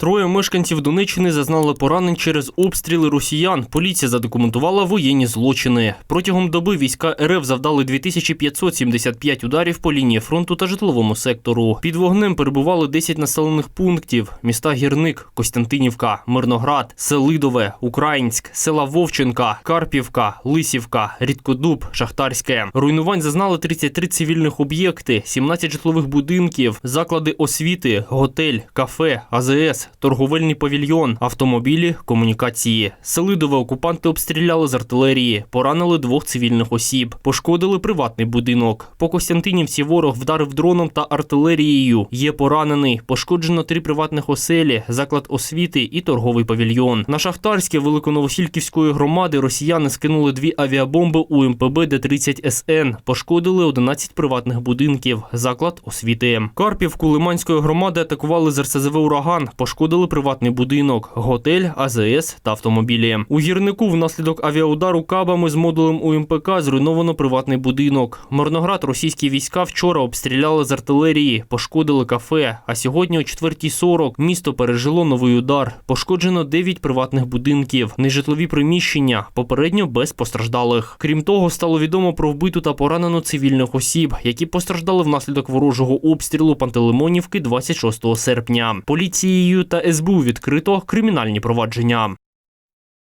Троє мешканців Донеччини зазнали поранень через обстріли росіян. Поліція задокументувала воєнні злочини. Протягом доби війська РФ завдали 2575 ударів по лінії фронту та житловому сектору. Під вогнем перебували 10 населених пунктів: міста Гірник, Костянтинівка, Мирноград, Селидове, Українськ, села Вовченка, Карпівка, Лисівка, Рідкодуб, Шахтарське. Руйнувань зазнали 33 цивільних об'єкти, 17 житлових будинків, заклади освіти, готель, кафе, АЗС, торговельний павільйон, автомобілі, комунікації. Селидове окупанти обстріляли з артилерії, поранили двох цивільних осіб, пошкодили приватний будинок. По Костянтинівці ворог вдарив дроном та артилерією. Є поранений, пошкоджено три приватних оселі, заклад освіти і торговий павільйон. На Шахтарське Великоновосільківської громади росіяни скинули дві авіабомби у МПБ Д-30 СН, пошкодили 11 приватних будинків, заклад освіти. Карпівку Лиманської громади атакували з РСЗВ «Ураган», пошкодили приватний будинок, готель, АЗС та автомобілі. У гірнику внаслідок авіаудару кабами з модулем УМПК зруйновано приватний будинок. Мирноград російські війська вчора обстріляли з артилерії, пошкодили кафе. А сьогодні о 4.40 місто пережило новий удар. Пошкоджено 9 приватних будинків, нежитлові приміщення, попередньо без постраждалих. Крім того, стало відомо про вбиту та поранену цивільних осіб, які постраждали внаслідок ворожого обстрілу Пантелеймонівки 26 серпня. Поліцією та СБУ відкрито кримінальні провадження.